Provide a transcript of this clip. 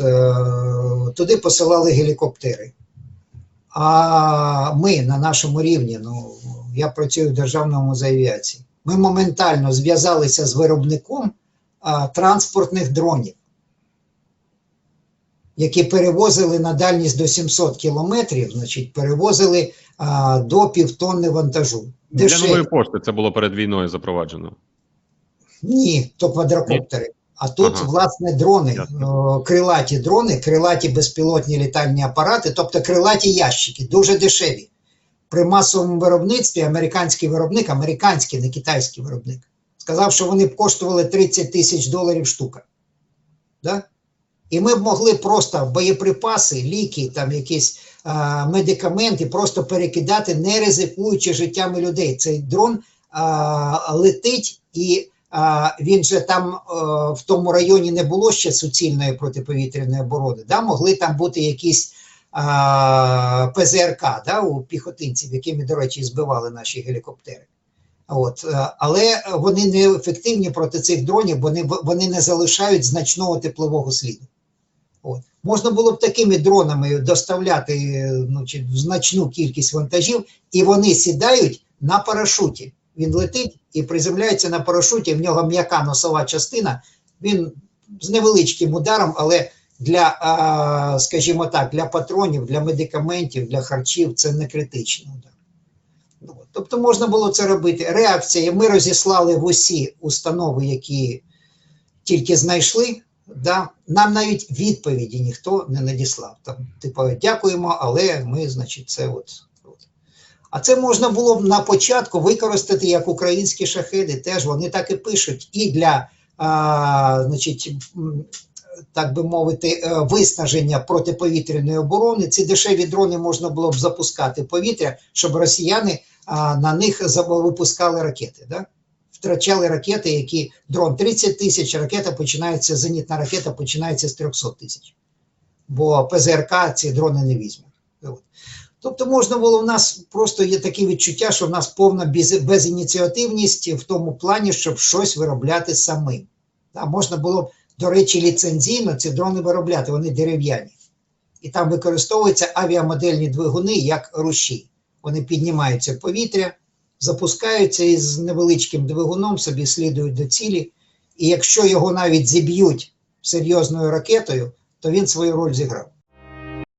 Е, туди посилали гелікоптери. А ми на нашому рівні, ну, я працюю в Державному музеї авіації, ми моментально зв'язалися з виробником а, транспортних дронів, які перевозили на дальність до 700 кілометрів, значить, перевозили а, до півтонни вантажу. Для Дешеві. нової пошти це було перед війною запроваджено. Ні, то квадрокоптери. А тут, Ага. власне, дрони, Ясно. крилаті дрони, крилаті безпілотні літальні апарати, тобто крилаті ящики, дуже дешеві. При масовому виробництві американський виробник, американський, не китайський виробник, сказав, що вони б коштували 30 тисяч доларів штука. Да? І ми б могли просто боєприпаси, ліки, там якісь а, медикаменти просто перекидати, не ризикуючи життями людей. Цей дрон а, летить і він же там е, в тому районі не було ще суцільної протиповітряної оборони. Да? Могли там бути якісь ПЗРК да, у піхотинців, якими, до речі, збивали наші гелікоптери. От, е, але вони не ефективні проти цих дронів, бо вони, вони не залишають значного теплового сліду. От. Можна було б такими дронами доставляти е, значить, значну кількість вантажів, і вони сідають на парашуті. Він летить і приземляється на парашуті, в нього м'яка носова частина, він з невеличким ударом, але для, скажімо так, для патронів, для медикаментів, для харчів це не критичний удар. Ну. Тобто можна було це робити. Реакція. Ми розіслали в усі установи, які тільки знайшли. Да? Нам навіть відповіді ніхто не надіслав. Там, типу, дякуємо, але ми, значить, це от. А це можна було б на початку використати як українські шахеди. Теж вони так і пишуть. І для, а, значить, так би мовити, е, виснаження протиповітряної оборони. Ці дешеві дрони можна було б запускати в повітря, щоб росіяни а, на них випускали ракети. Да? Втрачали ракети, які дрон 30 тисяч, ракета починається, зенітна ракета починається з 300 тисяч. Бо ПЗРК ці дрони не візьме. Тобто можна було в нас просто є таке відчуття, що в нас повна без- безініціативність в тому плані, щоб щось виробляти самим. Да, можна було до речі, ліцензійно ці дрони виробляти, вони дерев'яні. І там використовуються авіамодельні двигуни як руші. Вони піднімаються в повітря, запускаються із невеличким двигуном, собі слідують до цілі. І якщо його навіть зіб'ють серйозною ракетою, то він свою роль зіграв.